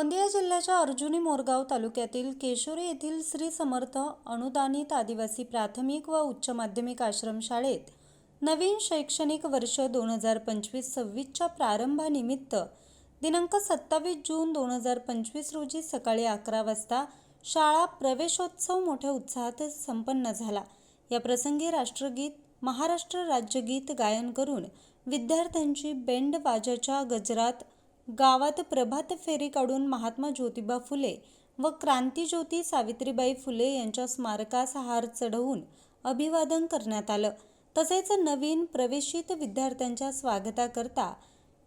अर्जुनी मोरगाव तालुक्यातील केशोरी येथील श्री समर्थ अनुदानित आदिवासी प्राथमिक व उच्च माध्यमिक आश्रमशाळेत नवीन शैक्षणिक वर्ष दोन हजार पंचवीस सव्वीसच्या प्रारंभानिमित्त दिनांक सत्तावीस जून दोन हजार पंचवीस रोजी सकाळी अकरा वाजता शाळा प्रवेशोत्सव मोठ्या उत्साहात संपन्न झाला. या प्रसंगी राष्ट्रगीत महाराष्ट्र राज्यगीत गायन करून विद्यार्थ्यांची बेंड वाजाच्या गजरात गावात प्रभात फेरी काढून महात्मा ज्योतिबा फुले व क्रांतीज्योती सावित्रीबाई फुले यांच्या स्मारकास हार चढवून अभिवादन करण्यात आलं. तसेच नवीन प्रवेशित विद्यार्थ्यांच्या स्वागताकरता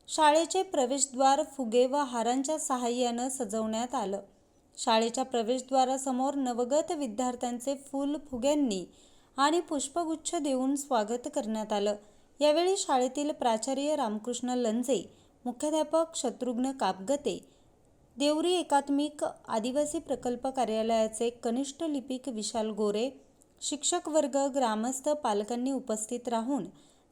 शाळेचे प्रवेशद्वार फुगे व हारांच्या सहाय्यानं सजवण्यात आलं. शाळेच्या प्रवेशद्वारासमोर नवगत विद्यार्थ्यांचे फूल फुग्यांनी आणि पुष्पगुच्छ देऊन स्वागत करण्यात आलं. यावेळी शाळेतील प्राचार्य रामकृष्ण लंजे मुख्याध्यापक शत्रुघ्न कापगते. देवरी एकात्मिक आदिवासी प्रकल्प कार्यालयाचे कनिष्ठ लिपिक विशाल गोरे शिक्षक वर्ग ग्रामस्थ पालकांनी उपस्थित राहून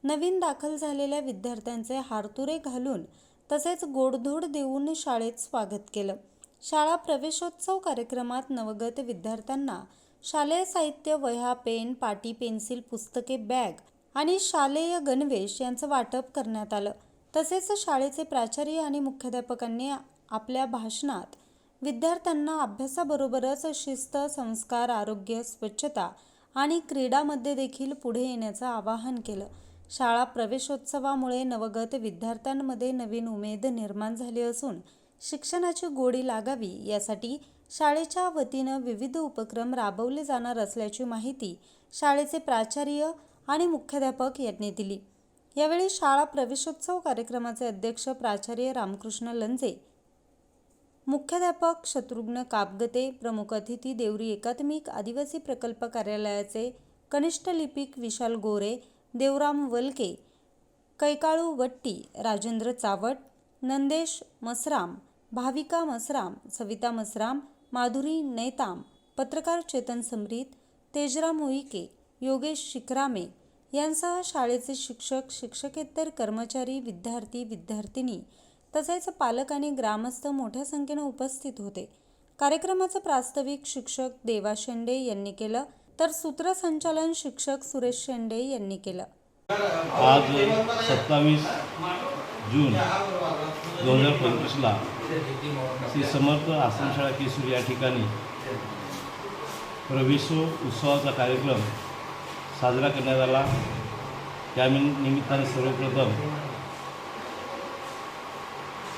नवीन दाखल झालेल्या विद्यार्थ्यांचे हारतुरे घालून तसेच गोडधोड देऊन शाळेत स्वागत केलं. शाळा प्रवेशोत्सव कार्यक्रमात नवगत विद्यार्थ्यांना शालेय साहित्य वह्या पेन पाटी पेन्सिल पुस्तके बॅग आणि शालेय गणवेश यांचं वाटप करण्यात आलं. तसेच शाळेचे प्राचार्य आणि मुख्याध्यापकांनी आपल्या भाषणात विद्यार्थ्यांना अभ्यासाबरोबरच शिस्त संस्कार आरोग्य स्वच्छता आणि क्रीडामध्ये देखील पुढे येण्याचं आवाहन केलं. शाळा प्रवेशोत्सवामुळे नवगत विद्यार्थ्यांमध्ये नवीन उमेद निर्माण झाली असून शिक्षणाची गोडी लागावी यासाठी शाळेच्या वतीनं विविध उपक्रम राबवले जाणार असल्याची माहिती शाळेचे प्राचार्य आणि मुख्याध्यापक यांनी दिली. यावेळी शाळा प्रवेशोत्सव कार्यक्रमाचे अध्यक्ष प्राचार्य रामकृष्ण लंजे मुख्याध्यापक शत्रुघ्न कापगते प्रमुख अतिथी देवरी एकात्मिक आदिवासी प्रकल्प कार्यालयाचे कनिष्ठ लिपिक विशाल गोरे देवराम वलके कैकाळू वट्टी राजेंद्र चावट नंदेश मसराम भाविका मसराम सविता मसराम माधुरी नैताम पत्रकार चेतन समरीत तेजराम उईके योगेश शिखरामे यांसह शाळेचे शिक्षक शिक्षकेतर कर्मचारी विद्यार्थी विद्यार्थिनी तसेच पालक आणि ग्रामस्थ मोठ्या संख्येनं उपस्थित होते. कार्यक्रमाचं प्रास्ताविक शिक्षक देवा शेंडे यांनी केलं तर सूत्रसंचालन शिक्षक सुरेश शेंडे यांनी केलं. आज सत्तावीस जून दोन हजार पंचवीसला श्री समर्थ आश्रमशाळा केसूर या ठिकाणी प्रवेशो उत्सवाचा कार्यक्रम साजरा करण्यात आला. त्या निमित्ताने सर्वप्रथम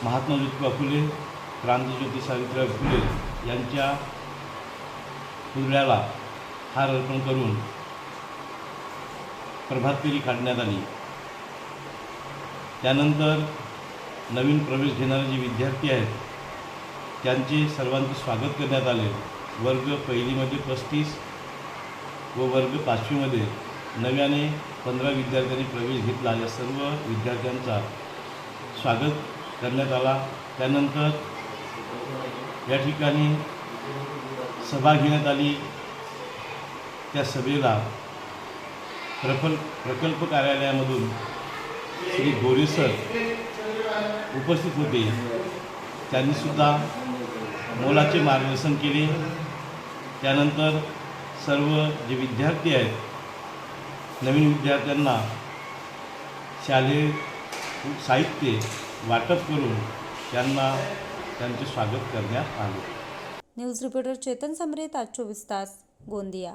महात्मा ज्योतिबा फुले क्रांतीज्योती सावित्रीबाई फुले यांच्या पुतळ्याला हार अर्पण करून प्रभात फेरी काढण्यात आली. त्यानंतर नवीन प्रवेश घेणारे जे विद्यार्थी आहेत त्यांचे सर्वांचे स्वागत करण्यात आले. वर्ग पहिलीमध्ये पस्तीस व वर्ग पाचवीमध्ये नव्याने पंधरा विद्यार्थ्यांनी प्रवेश घेतला. या सर्व विद्यार्थ्यांचा स्वागत करण्यात आला. त्यानंतर या ठिकाणी सभा घेण्यात आली. त्या सभेला प्रकल्प प्रकल्प कार्यालयामधून श्री गोरेसर उपस्थित होते. त्यांनीसुद्धा मोलाचे मार्गदर्शन केले. त्यानंतर सर्व जे विद्यार्थी आहेत नवीन विद्यार्थ्यांना शालेय साहित्य वाटप करून त्यांना त्यांचे स्वागत करण्यात आले. न्यूज रिपोर्टर चेतन समरेत आज चोवीस तास गोंदिया.